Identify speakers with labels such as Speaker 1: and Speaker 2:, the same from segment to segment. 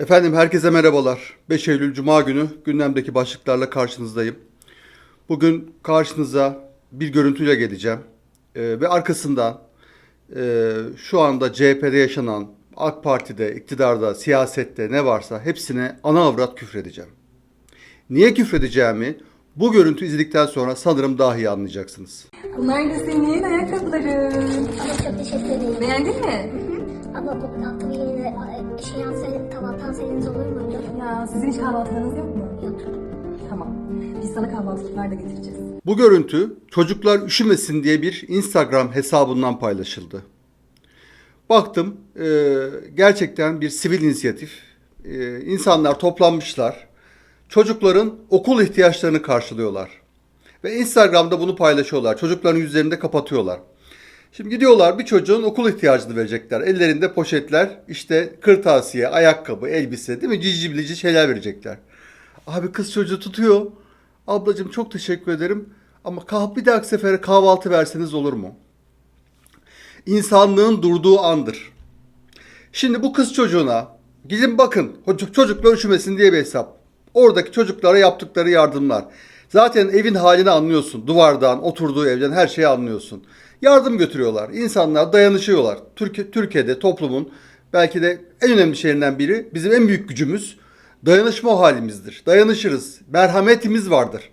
Speaker 1: Efendim herkese merhabalar. 5 Eylül Cuma günü gündemdeki başlıklarla karşınızdayım. Bugün karşınıza bir görüntüyle geleceğim. Ee, ve arkasından e, şu anda CHP'de yaşanan AK Parti'de, iktidarda, siyasette ne varsa hepsine ana avrat küfredeceğim. Niye küfredeceğimi bu görüntü izledikten sonra sanırım daha iyi anlayacaksınız.
Speaker 2: Bunlar da senin ayakkabıların.
Speaker 3: Ama çok teşekkür ederim.
Speaker 2: Beğendin mi?
Speaker 3: Ama bu tatlı bir yine şey seviniz olur muydu?
Speaker 2: Ya sizin hiç kahvaltılarınız yok mu?
Speaker 3: Yok.
Speaker 2: Tamam. Biz sana kahvaltılıklar da getireceğiz.
Speaker 1: Bu görüntü çocuklar üşümesin diye bir Instagram hesabından paylaşıldı. Baktım e, gerçekten bir sivil inisiyatif. E, insanlar toplanmışlar. Çocukların okul ihtiyaçlarını karşılıyorlar. Ve Instagram'da bunu paylaşıyorlar. Çocukların yüzlerini de kapatıyorlar. Şimdi gidiyorlar bir çocuğun okul ihtiyacını verecekler. Ellerinde poşetler, işte kırtasiye, ayakkabı, elbise değil mi? Cici bilici şeyler verecekler. Abi kız çocuğu tutuyor. Ablacığım çok teşekkür ederim. Ama kah bir dahaki sefere kahvaltı verseniz olur mu? İnsanlığın durduğu andır. Şimdi bu kız çocuğuna gidin bakın çocuk- çocuklar üşümesin diye bir hesap. Oradaki çocuklara yaptıkları yardımlar. Zaten evin halini anlıyorsun. Duvardan, oturduğu evden her şeyi anlıyorsun. Yardım götürüyorlar. İnsanlar dayanışıyorlar. Türkiye, Türkiye'de toplumun belki de en önemli şeylerinden biri bizim en büyük gücümüz dayanışma halimizdir. Dayanışırız. Merhametimiz vardır.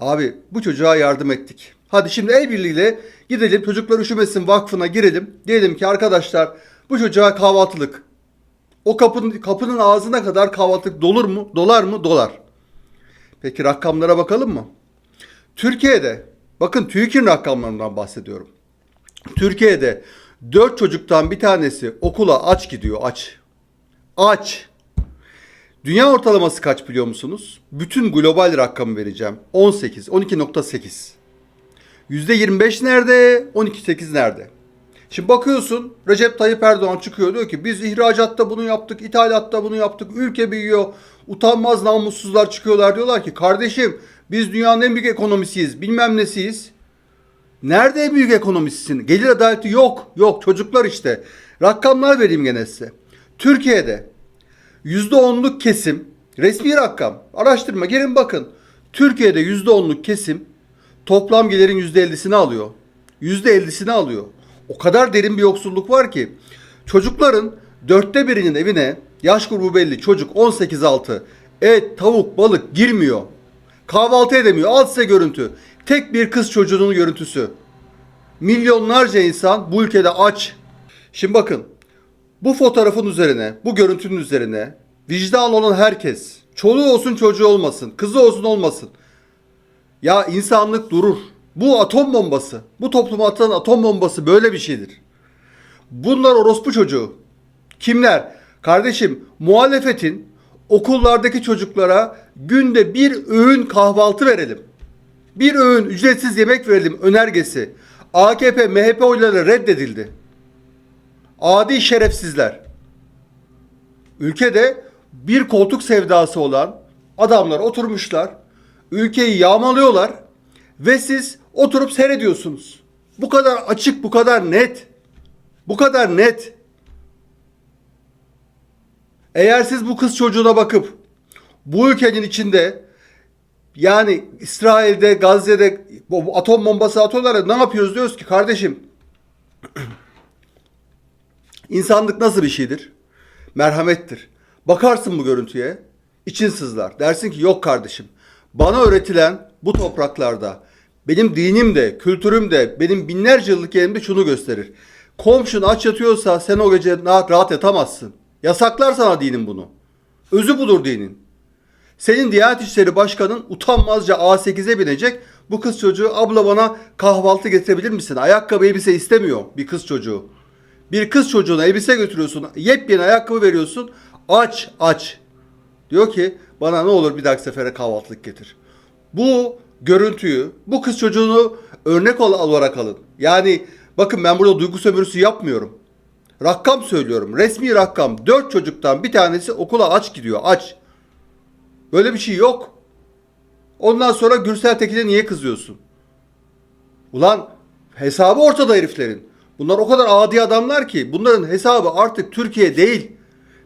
Speaker 1: Abi bu çocuğa yardım ettik. Hadi şimdi el birliğiyle gidelim çocuklar üşümesin vakfına girelim. Diyelim ki arkadaşlar bu çocuğa kahvaltılık. O kapının, kapının ağzına kadar kahvaltılık dolur mu? Dolar mı? Dolar. Peki rakamlara bakalım mı? Türkiye'de bakın TÜİK'in rakamlarından bahsediyorum. Türkiye'de 4 çocuktan bir tanesi okula aç gidiyor aç. Aç. Dünya ortalaması kaç biliyor musunuz? Bütün global rakamı vereceğim. 18, 12.8. %25 nerede? 12.8 nerede? Şimdi bakıyorsun Recep Tayyip Erdoğan çıkıyor diyor ki biz ihracatta bunu yaptık, ithalatta bunu yaptık, ülke büyüyor, utanmaz namussuzlar çıkıyorlar diyorlar ki kardeşim biz dünyanın en büyük ekonomisiyiz, bilmem nesiyiz. Nerede en büyük ekonomisisin? Gelir adaleti yok, yok çocuklar işte. Rakamlar vereyim gene size. Türkiye'de %10'luk kesim resmi rakam araştırma gelin bakın. Türkiye'de %10'luk kesim toplam gelirin %50'sini alıyor. %50'sini alıyor. O kadar derin bir yoksulluk var ki çocukların dörtte birinin evine yaş grubu belli çocuk 18 altı et, tavuk, balık girmiyor. Kahvaltı edemiyor. Al size görüntü. Tek bir kız çocuğunun görüntüsü. Milyonlarca insan bu ülkede aç. Şimdi bakın bu fotoğrafın üzerine, bu görüntünün üzerine vicdan olan herkes, çoluğu olsun çocuğu olmasın, kızı olsun olmasın. Ya insanlık durur. Bu atom bombası. Bu topluma atılan atom bombası böyle bir şeydir. Bunlar orospu çocuğu. Kimler? Kardeşim muhalefetin okullardaki çocuklara günde bir öğün kahvaltı verelim. Bir öğün ücretsiz yemek verelim önergesi. AKP, MHP oyları reddedildi. Adi şerefsizler. Ülkede bir koltuk sevdası olan adamlar oturmuşlar. Ülkeyi yağmalıyorlar ve siz oturup seyrediyorsunuz. Bu kadar açık, bu kadar net. Bu kadar net. Eğer siz bu kız çocuğuna bakıp bu ülkenin içinde yani İsrail'de, Gazze'de bu atom bombası atıyorlar ne yapıyoruz diyoruz ki kardeşim İnsanlık nasıl bir şeydir? Merhamettir. Bakarsın bu görüntüye, için sızlar. Dersin ki yok kardeşim. Bana öğretilen bu topraklarda benim dinim de, kültürüm de, benim binlerce yıllık yerimde şunu gösterir. Komşun aç yatıyorsa sen o gece rahat yatamazsın. Yasaklar sana dinin bunu. Özü budur dinin. Senin Diyanet İşleri Başkanın utanmazca A8'e binecek. Bu kız çocuğu abla bana kahvaltı getirebilir misin? Ayakkabı elbise istemiyor bir kız çocuğu. Bir kız çocuğuna elbise götürüyorsun. Yepyeni ayakkabı veriyorsun. Aç aç. Diyor ki bana ne olur bir dahaki sefere kahvaltılık getir. Bu görüntüyü, bu kız çocuğunu örnek ol- olarak alın. Yani bakın ben burada duygu sömürüsü yapmıyorum. Rakam söylüyorum. Resmi rakam. Dört çocuktan bir tanesi okula aç gidiyor. Aç. Böyle bir şey yok. Ondan sonra Gürsel Tekin'e niye kızıyorsun? Ulan hesabı ortada heriflerin. Bunlar o kadar adi adamlar ki bunların hesabı artık Türkiye değil.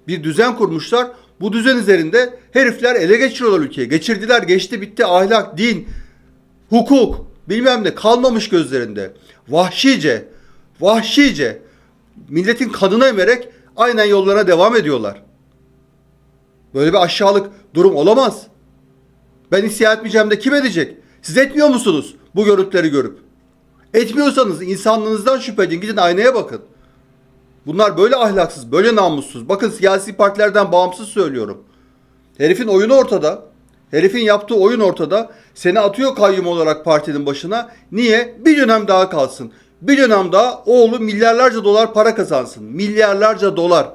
Speaker 1: Bir düzen kurmuşlar. Bu düzen üzerinde herifler ele geçiriyorlar ülkeyi. Geçirdiler, geçti, bitti. Ahlak, din, hukuk, bilmem ne kalmamış gözlerinde. Vahşice, vahşice milletin kanını emerek aynen yollarına devam ediyorlar. Böyle bir aşağılık durum olamaz. Ben isyan etmeyeceğim de kim edecek? Siz etmiyor musunuz bu görüntüleri görüp? Etmiyorsanız insanlığınızdan şüphe edin. Gidin aynaya bakın. Bunlar böyle ahlaksız, böyle namussuz. Bakın siyasi partilerden bağımsız söylüyorum. Herifin oyunu ortada. Herifin yaptığı oyun ortada. Seni atıyor kayyum olarak partinin başına. Niye? Bir dönem daha kalsın. Bir dönem daha oğlu milyarlarca dolar para kazansın. Milyarlarca dolar.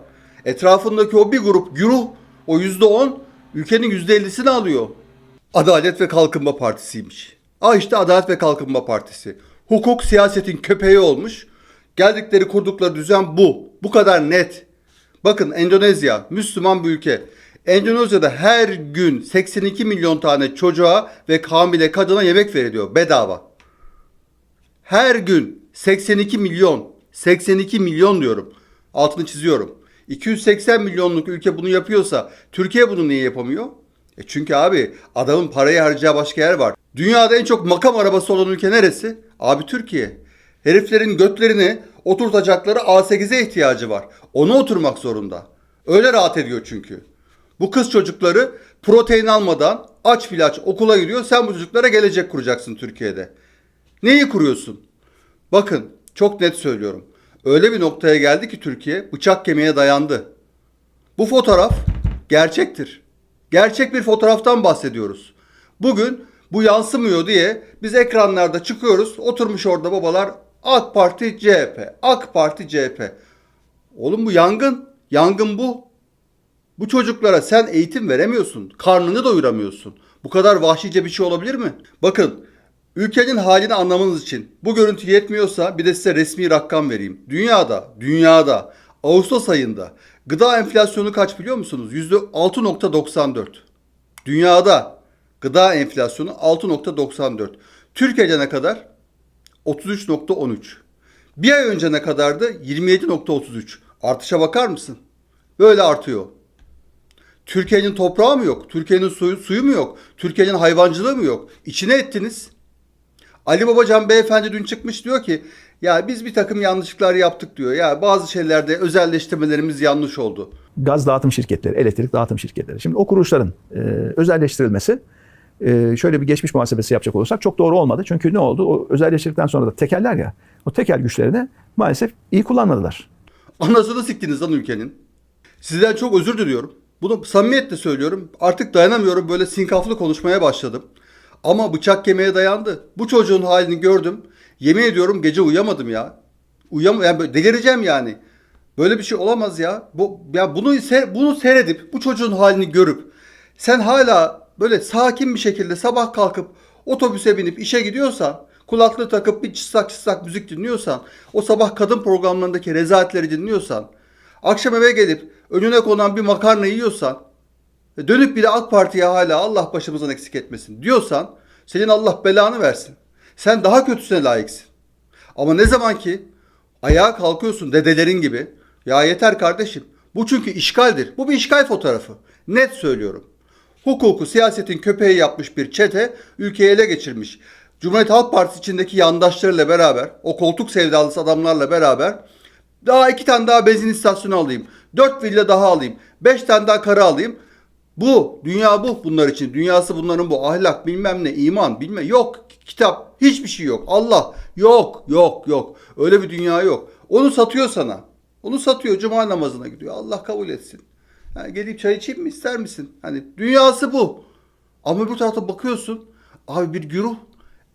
Speaker 1: Etrafındaki o bir grup güruh o yüzde on ülkenin yüzde ellisini alıyor. Adalet ve Kalkınma Partisi'ymiş. Ah işte Adalet ve Kalkınma Partisi. Hukuk siyasetin köpeği olmuş. Geldikleri kurdukları düzen bu. Bu kadar net. Bakın Endonezya Müslüman bir ülke. Endonezya'da her gün 82 milyon tane çocuğa ve hamile kadına yemek veriliyor bedava. Her gün 82 milyon, 82 milyon diyorum. Altını çiziyorum. 280 milyonluk ülke bunu yapıyorsa Türkiye bunu niye yapamıyor? E çünkü abi adamın parayı harcayacağı başka yer var. Dünyada en çok makam arabası olan ülke neresi? Abi Türkiye. Heriflerin götlerini oturtacakları A8'e ihtiyacı var. Ona oturmak zorunda. Öyle rahat ediyor çünkü. Bu kız çocukları protein almadan aç filaç okula gidiyor. Sen bu çocuklara gelecek kuracaksın Türkiye'de. Neyi kuruyorsun? Bakın çok net söylüyorum. Öyle bir noktaya geldi ki Türkiye bıçak kemiğe dayandı. Bu fotoğraf gerçektir. Gerçek bir fotoğraftan bahsediyoruz. Bugün bu yansımıyor diye biz ekranlarda çıkıyoruz. Oturmuş orada babalar AK Parti CHP, AK Parti CHP. Oğlum bu yangın. Yangın bu. Bu çocuklara sen eğitim veremiyorsun. Karnını doyuramıyorsun. Bu kadar vahşice bir şey olabilir mi? Bakın ülkenin halini anlamanız için bu görüntü yetmiyorsa bir de size resmi rakam vereyim. Dünyada, dünyada Ağustos ayında gıda enflasyonu kaç biliyor musunuz? %6.94. Dünyada gıda enflasyonu 6.94. Türkiye'de ne kadar? 33.13. Bir ay önce ne kadardı? 27.33. Artışa bakar mısın? Böyle artıyor. Türkiye'nin toprağı mı yok? Türkiye'nin suyu, suyu mu yok? Türkiye'nin hayvancılığı mı yok? İçine ettiniz. Ali Babacan beyefendi dün çıkmış diyor ki ya biz bir takım yanlışlıklar yaptık diyor. Ya bazı şeylerde özelleştirmelerimiz yanlış oldu.
Speaker 4: gaz dağıtım şirketleri, elektrik dağıtım şirketleri. Şimdi o kuruluşların e, özelleştirilmesi e, şöyle bir geçmiş muhasebesi yapacak olursak çok doğru olmadı. Çünkü ne oldu? O özelleştirdikten sonra da tekeller ya, o tekel güçlerini maalesef iyi kullanmadılar.
Speaker 1: Anasını siktiniz lan ülkenin. Sizden çok özür diliyorum. Bunu samimiyetle söylüyorum. Artık dayanamıyorum. Böyle sinkaflı konuşmaya başladım. Ama bıçak kemiğe dayandı. Bu çocuğun halini gördüm. Yemin ediyorum gece uyuyamadım ya. Uyuyam yani delireceğim yani. Böyle bir şey olamaz ya. Bu ya bunu se- bunu seyredip bu çocuğun halini görüp sen hala böyle sakin bir şekilde sabah kalkıp otobüse binip işe gidiyorsan, kulaklığı takıp bir çıssak çıssak müzik dinliyorsan, o sabah kadın programlarındaki rezaletleri dinliyorsan, akşam eve gelip önüne konan bir makarna yiyorsan, dönüp bir de AK Parti'ye hala Allah başımızdan eksik etmesin diyorsan, senin Allah belanı versin. Sen daha kötüsüne layıksın. Ama ne zaman ki ayağa kalkıyorsun dedelerin gibi. Ya yeter kardeşim. Bu çünkü işgaldir. Bu bir işgal fotoğrafı. Net söylüyorum. Hukuku siyasetin köpeği yapmış bir çete ülkeyi ele geçirmiş. Cumhuriyet Halk Partisi içindeki yandaşlarıyla beraber, o koltuk sevdalısı adamlarla beraber daha iki tane daha benzin istasyonu alayım. Dört villa daha alayım. Beş tane daha karı alayım. Bu, dünya bu bunlar için. Dünyası bunların bu. Ahlak bilmem ne, iman bilmem. Yok kitap, hiçbir şey yok. Allah yok, yok, yok. Öyle bir dünya yok. Onu satıyor sana. Onu satıyor, cuma namazına gidiyor. Allah kabul etsin. Yani gelip çay içeyim mi ister misin? Hani dünyası bu. Ama bu tarafta bakıyorsun. Abi bir güruh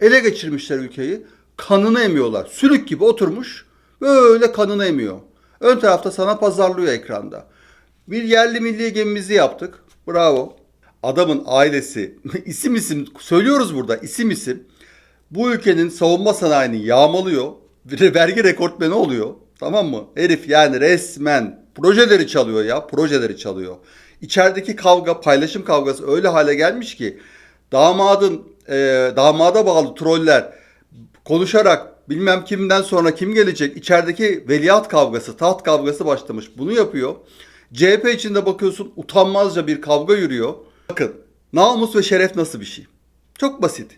Speaker 1: ele geçirmişler ülkeyi. Kanını emiyorlar. Sülük gibi oturmuş. Böyle kanını emiyor. Ön tarafta sana pazarlıyor ekranda. Bir yerli milli gemimizi yaptık. Bravo. Adamın ailesi isim isim söylüyoruz burada isim isim. Bu ülkenin savunma sanayini yağmalıyor. Vergi rekortmeni oluyor. Tamam mı? Herif yani resmen projeleri çalıyor ya. Projeleri çalıyor. İçerideki kavga, paylaşım kavgası öyle hale gelmiş ki damadın e, damada bağlı troller konuşarak bilmem kimden sonra kim gelecek içerideki veliaht kavgası, taht kavgası başlamış. Bunu yapıyor. CHP içinde bakıyorsun utanmazca bir kavga yürüyor. Bakın namus ve şeref nasıl bir şey? Çok basit.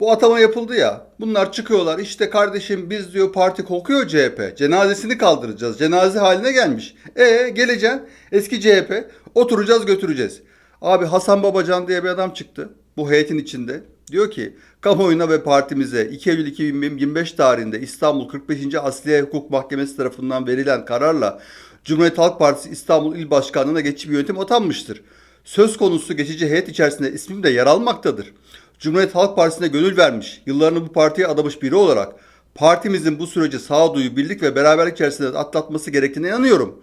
Speaker 1: Bu atama yapıldı ya. Bunlar çıkıyorlar işte kardeşim biz diyor parti kokuyor CHP. Cenazesini kaldıracağız. Cenaze haline gelmiş. E geleceksin eski CHP oturacağız götüreceğiz. Abi Hasan Babacan diye bir adam çıktı. Bu heyetin içinde. Diyor ki kamuoyuna ve partimize 2 Eylül 2025 tarihinde İstanbul 45. Asliye Hukuk Mahkemesi tarafından verilen kararla Cumhuriyet Halk Partisi İstanbul İl Başkanlığı'na geçici bir yönetim atanmıştır. Söz konusu geçici heyet içerisinde ismim de yer almaktadır. Cumhuriyet Halk Partisi'ne gönül vermiş, yıllarını bu partiye adamış biri olarak partimizin bu süreci sağduyu, birlik ve beraberlik içerisinde atlatması gerektiğine inanıyorum.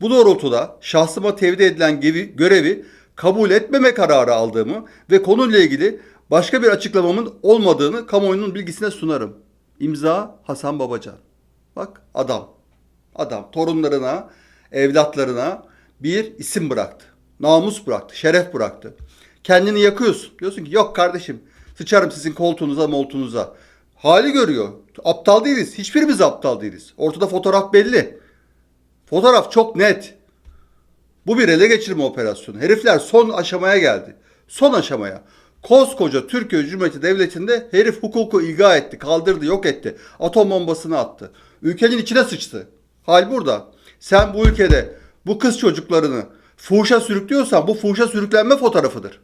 Speaker 1: Bu doğrultuda şahsıma tevdi edilen görevi kabul etmeme kararı aldığımı ve konuyla ilgili başka bir açıklamamın olmadığını kamuoyunun bilgisine sunarım. İmza Hasan Babacan. Bak adam. Adam torunlarına, evlatlarına bir isim bıraktı. Namus bıraktı, şeref bıraktı. Kendini yakıyorsun. Diyorsun ki yok kardeşim sıçarım sizin koltuğunuza moltuğunuza. Hali görüyor. Aptal değiliz. Hiçbirimiz aptal değiliz. Ortada fotoğraf belli. Fotoğraf çok net. Bu bir ele geçirme operasyonu. Herifler son aşamaya geldi. Son aşamaya. Koskoca Türkiye Cumhuriyeti Devleti'nde herif hukuku ilga etti, kaldırdı, yok etti. Atom bombasını attı. Ülkenin içine sıçtı. Hal burada. Sen bu ülkede bu kız çocuklarını fuhuşa sürüklüyorsan bu fuhuşa sürüklenme fotoğrafıdır.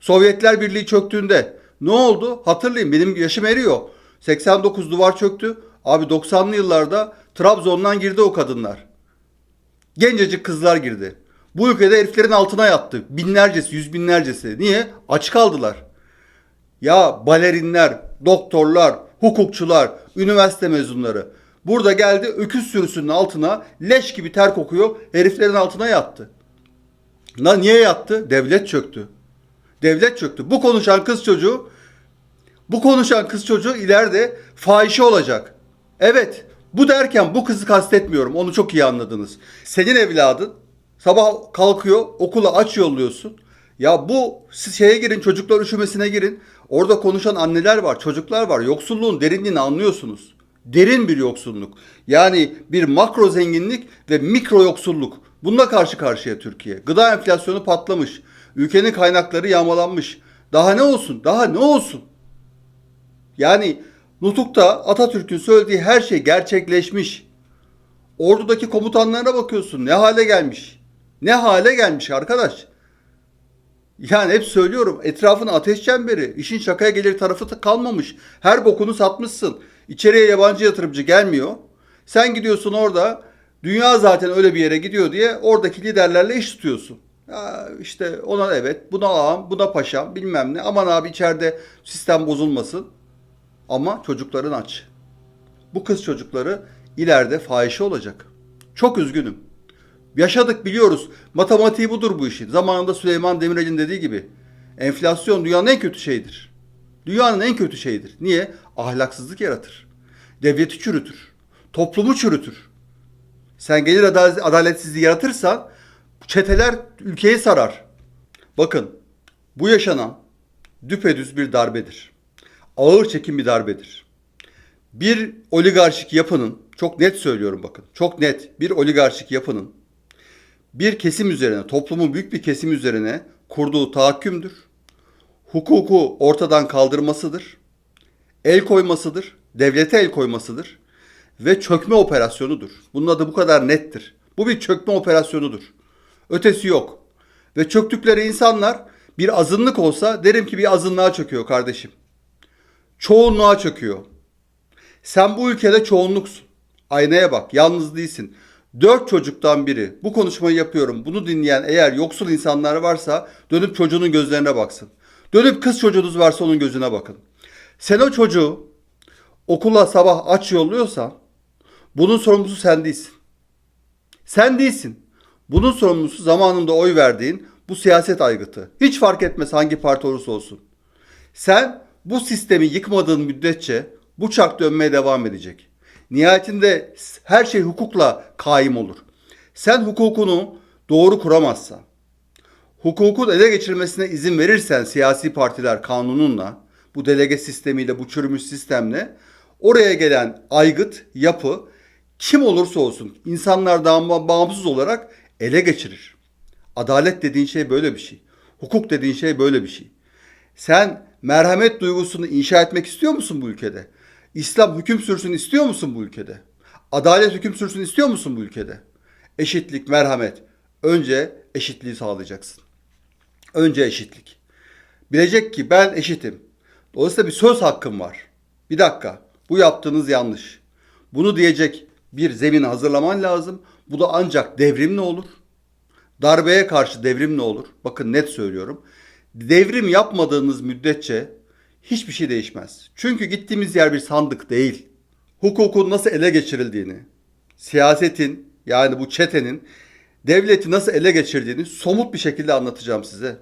Speaker 1: Sovyetler Birliği çöktüğünde ne oldu? Hatırlayın benim yaşım eriyor. 89 duvar çöktü. Abi 90'lı yıllarda Trabzon'dan girdi o kadınlar. Gencecik kızlar girdi. Bu ülkede heriflerin altına yattı. Binlercesi, yüz binlercesi. Niye? Aç kaldılar. Ya balerinler, doktorlar, hukukçular, üniversite mezunları. Burada geldi öküz sürüsünün altına leş gibi ter kokuyor. Heriflerin altına yattı. Na niye yattı? Devlet çöktü. Devlet çöktü. Bu konuşan kız çocuğu bu konuşan kız çocuğu ileride fahişe olacak. Evet. Bu derken bu kızı kastetmiyorum. Onu çok iyi anladınız. Senin evladın sabah kalkıyor okula aç yolluyorsun. Ya bu siz şeye girin çocuklar üşümesine girin. Orada konuşan anneler var, çocuklar var. Yoksulluğun derinliğini anlıyorsunuz. Derin bir yoksulluk. Yani bir makro zenginlik ve mikro yoksulluk. Bununla karşı karşıya Türkiye. Gıda enflasyonu patlamış. Ülkenin kaynakları yağmalanmış. Daha ne olsun? Daha ne olsun? Yani Nutuk'ta Atatürk'ün söylediği her şey gerçekleşmiş. Ordudaki komutanlarına bakıyorsun ne hale gelmiş. Ne hale gelmiş arkadaş. Yani hep söylüyorum etrafın ateş çemberi. işin şakaya gelir tarafı kalmamış. Her bokunu satmışsın. İçeriye yabancı yatırımcı gelmiyor. Sen gidiyorsun orada dünya zaten öyle bir yere gidiyor diye oradaki liderlerle iş tutuyorsun. Ya işte ona evet, buna ağam, buna paşam bilmem ne. Aman abi içeride sistem bozulmasın. Ama çocukların aç. Bu kız çocukları ileride fahişe olacak. Çok üzgünüm. Yaşadık biliyoruz. Matematiği budur bu işin. Zamanında Süleyman Demirel'in dediği gibi. Enflasyon dünyanın en kötü şeyidir. Dünyanın en kötü şeyidir. Niye? Ahlaksızlık yaratır. Devleti çürütür. Toplumu çürütür. Sen gelir adal- adaletsizliği yaratırsan çeteler ülkeyi sarar. Bakın bu yaşanan düpedüz bir darbedir. Ağır çekim bir darbedir. Bir oligarşik yapının, çok net söylüyorum bakın, çok net bir oligarşik yapının bir kesim üzerine, toplumun büyük bir kesim üzerine kurduğu tahakkümdür. Hukuku ortadan kaldırmasıdır. El koymasıdır. Devlete el koymasıdır. Ve çökme operasyonudur. Bunun adı bu kadar nettir. Bu bir çökme operasyonudur. Ötesi yok. Ve çöktükleri insanlar bir azınlık olsa derim ki bir azınlığa çöküyor kardeşim. Çoğunluğa çöküyor. Sen bu ülkede çoğunluksun. Aynaya bak, yalnız değilsin. Dört çocuktan biri, bu konuşmayı yapıyorum. Bunu dinleyen eğer yoksul insanlar varsa dönüp çocuğunun gözlerine baksın. Dönüp kız çocuğunuz varsa onun gözüne bakın. Sen o çocuğu okula sabah aç yolluyorsan bunun sorumlusu sen değilsin. Sen değilsin. Bunun sorumlusu zamanında oy verdiğin bu siyaset aygıtı. Hiç fark etmez hangi parti olursa olsun. Sen bu sistemi yıkmadığın müddetçe bu çark dönmeye devam edecek. Nihayetinde her şey hukukla kaim olur. Sen hukukunu doğru kuramazsan, hukukun ele geçirilmesine izin verirsen siyasi partiler kanununla, bu delege sistemiyle, bu çürümüş sistemle oraya gelen aygıt, yapı kim olursa olsun insanlardan ba- bağımsız olarak Ele geçirir. Adalet dediğin şey böyle bir şey. Hukuk dediğin şey böyle bir şey. Sen merhamet duygusunu inşa etmek istiyor musun bu ülkede? İslam hüküm sürsün istiyor musun bu ülkede? Adalet hüküm sürsün istiyor musun bu ülkede? Eşitlik, merhamet. Önce eşitliği sağlayacaksın. Önce eşitlik. Bilecek ki ben eşitim. Dolayısıyla bir söz hakkım var. Bir dakika. Bu yaptığınız yanlış. Bunu diyecek bir zemin hazırlaman lazım. Bu da ancak devrimle olur. Darbeye karşı devrim ne olur? Bakın net söylüyorum. Devrim yapmadığınız müddetçe hiçbir şey değişmez. Çünkü gittiğimiz yer bir sandık değil. Hukukun nasıl ele geçirildiğini, siyasetin yani bu çetenin devleti nasıl ele geçirdiğini somut bir şekilde anlatacağım size.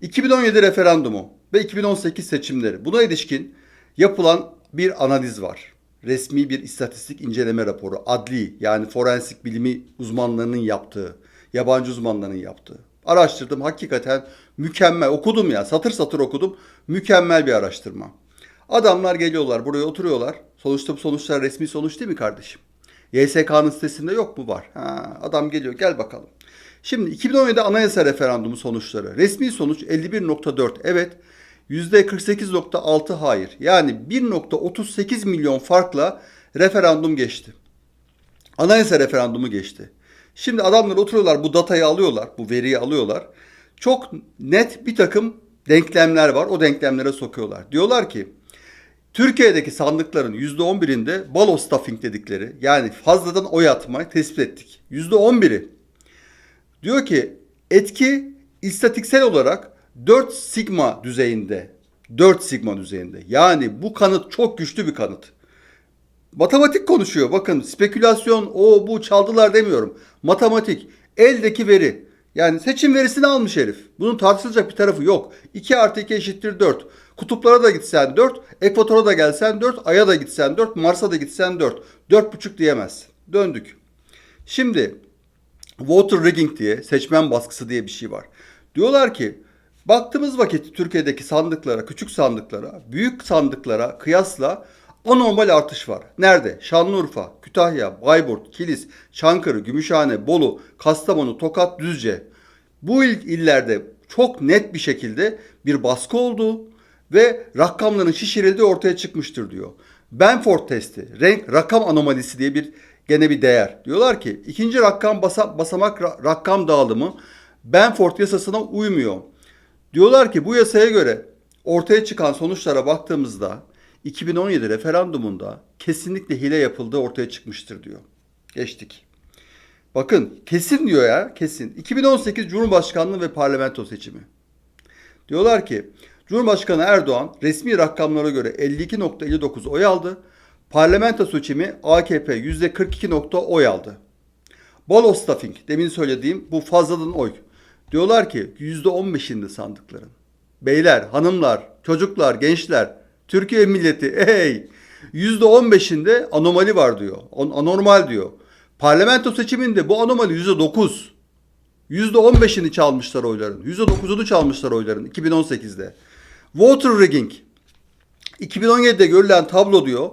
Speaker 1: 2017 referandumu ve 2018 seçimleri. Buna ilişkin yapılan bir analiz var. Resmi bir istatistik inceleme raporu. Adli yani forensik bilimi uzmanlarının yaptığı, yabancı uzmanların yaptığı. Araştırdım hakikaten mükemmel. Okudum ya satır satır okudum. Mükemmel bir araştırma. Adamlar geliyorlar buraya oturuyorlar. Sonuçta bu sonuçlar resmi sonuç değil mi kardeşim? YSK'nın sitesinde yok mu var? Ha, adam geliyor gel bakalım. Şimdi 2017 anayasa referandumu sonuçları. Resmi sonuç 51.4 evet. %48.6 hayır. Yani 1.38 milyon farkla referandum geçti. Anayasa referandumu geçti. Şimdi adamlar oturuyorlar bu datayı alıyorlar, bu veriyi alıyorlar. Çok net bir takım denklemler var. O denklemlere sokuyorlar. Diyorlar ki Türkiye'deki sandıkların %11'inde balo stuffing dedikleri yani fazladan oy atmayı tespit ettik. %11'i diyor ki etki istatiksel olarak 4 sigma düzeyinde. 4 sigma düzeyinde. Yani bu kanıt çok güçlü bir kanıt. Matematik konuşuyor. Bakın spekülasyon o bu çaldılar demiyorum. Matematik. Eldeki veri. Yani seçim verisini almış herif. Bunun tartışılacak bir tarafı yok. 2 artı 2 eşittir 4. Kutuplara da gitsen 4. Ekvatora da gelsen 4. Ay'a da gitsen 4. Mars'a da gitsen 4. 4,5 diyemezsin. Döndük. Şimdi voter rigging diye seçmen baskısı diye bir şey var. Diyorlar ki baktığımız vakit Türkiye'deki sandıklara, küçük sandıklara, büyük sandıklara kıyasla anormal artış var. Nerede? Şanlıurfa, Kütahya, Bayburt, Kilis, Çankırı, Gümüşhane, Bolu, Kastamonu, Tokat, Düzce. Bu il, illerde çok net bir şekilde bir baskı olduğu ve rakamların şişirildiği ortaya çıkmıştır diyor. Benford testi, renk rakam anomalisi diye bir gene bir değer. Diyorlar ki ikinci rakam basa, basamak ra- rakam dağılımı Benford yasasına uymuyor. Diyorlar ki bu yasaya göre ortaya çıkan sonuçlara baktığımızda 2017 referandumunda kesinlikle hile yapıldığı ortaya çıkmıştır diyor. Geçtik. Bakın kesin diyor ya kesin. 2018 Cumhurbaşkanlığı ve parlamento seçimi. Diyorlar ki Cumhurbaşkanı Erdoğan resmi rakamlara göre 52.59 oy aldı. Parlamento seçimi AKP %42. oy aldı. Balo stuffing demin söylediğim bu fazladan oy. Diyorlar ki %15'inde sandıkların. Beyler, hanımlar, çocuklar, gençler, Türkiye milleti hey %15'inde anomali var diyor. An- Anormal diyor. Parlamento seçiminde bu anomali %9. %15'ini çalmışlar oyların. %9'unu çalmışlar oyların 2018'de. Voter rigging. 2017'de görülen tablo diyor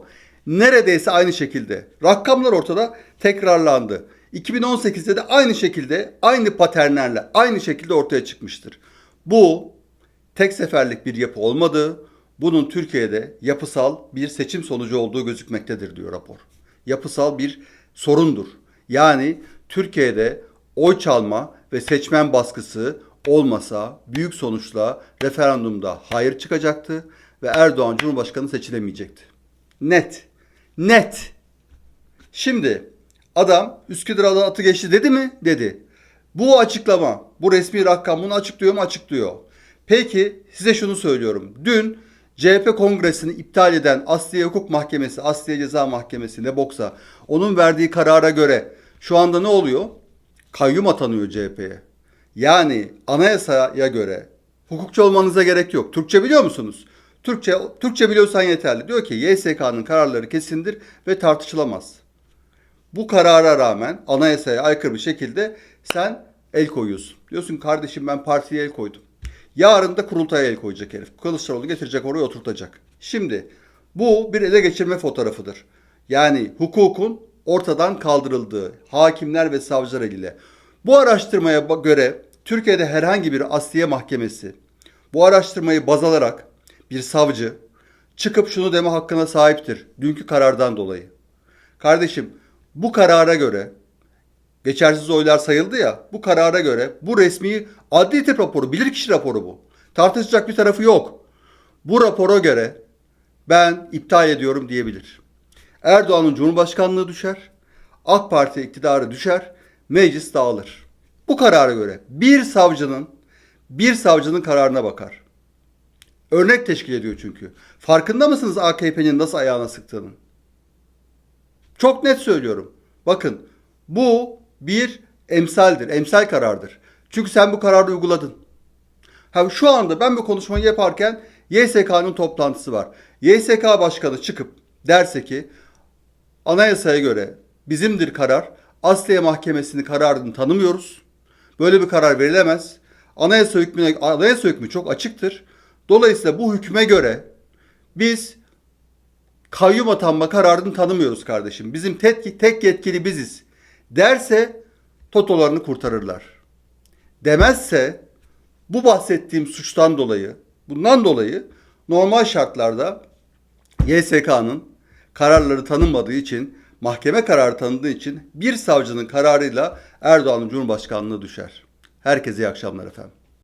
Speaker 1: neredeyse aynı şekilde. Rakamlar ortada tekrarlandı. 2018'de de aynı şekilde aynı paternlerle aynı şekilde ortaya çıkmıştır. Bu tek seferlik bir yapı olmadığı, bunun Türkiye'de yapısal bir seçim sonucu olduğu gözükmektedir diyor rapor. Yapısal bir sorundur. Yani Türkiye'de oy çalma ve seçmen baskısı olmasa büyük sonuçla referandumda hayır çıkacaktı ve Erdoğan Cumhurbaşkanı seçilemeyecekti. Net. Net. Şimdi adam Üsküdar'dan atı geçti dedi mi? Dedi. Bu açıklama, bu resmi rakam bunu açıklıyor mu? Açıklıyor. Peki size şunu söylüyorum. Dün CHP kongresini iptal eden Asliye Hukuk Mahkemesi, Asliye Ceza Mahkemesi ne boksa onun verdiği karara göre şu anda ne oluyor? Kayyum atanıyor CHP'ye. Yani anayasaya göre hukukçu olmanıza gerek yok. Türkçe biliyor musunuz? Türkçe Türkçe biliyorsan yeterli. Diyor ki YSK'nın kararları kesindir ve tartışılamaz. Bu karara rağmen anayasaya aykırı bir şekilde sen el koyuyorsun. Diyorsun kardeşim ben partiye el koydum. Yarın da kurultaya el koyacak herif. Kılıçdaroğlu getirecek oraya oturtacak. Şimdi bu bir ele geçirme fotoğrafıdır. Yani hukukun ortadan kaldırıldığı hakimler ve savcılar eliyle. Bu araştırmaya göre Türkiye'de herhangi bir asliye mahkemesi bu araştırmayı baz alarak bir savcı çıkıp şunu deme hakkına sahiptir dünkü karardan dolayı. Kardeşim bu karara göre geçersiz oylar sayıldı ya bu karara göre bu resmi adli tip raporu bilirkişi raporu bu. Tartışacak bir tarafı yok. Bu rapora göre ben iptal ediyorum diyebilir. Erdoğan'ın Cumhurbaşkanlığı düşer, AK Parti iktidarı düşer, meclis dağılır. Bu karara göre bir savcının bir savcının kararına bakar. Örnek teşkil ediyor çünkü. Farkında mısınız AKP'nin nasıl ayağına sıktığının? Çok net söylüyorum. Bakın bu bir emsaldir, emsal karardır. Çünkü sen bu kararı uyguladın. Ha, şu anda ben bu konuşmayı yaparken YSK'nın toplantısı var. YSK başkanı çıkıp derse ki anayasaya göre bizimdir karar. Asliye Mahkemesi'nin kararını tanımıyoruz. Böyle bir karar verilemez. Anayasa hükmüne anayasa hükmü çok açıktır. Dolayısıyla bu hükme göre biz kayyum atanma kararını tanımıyoruz kardeşim. Bizim tek, tek yetkili biziz. Derse totolarını kurtarırlar. Demezse bu bahsettiğim suçtan dolayı, bundan dolayı normal şartlarda YSK'nın kararları tanınmadığı için, mahkeme kararı tanındığı için bir savcının kararıyla Erdoğan'ın Cumhurbaşkanlığı düşer. Herkese iyi akşamlar efendim.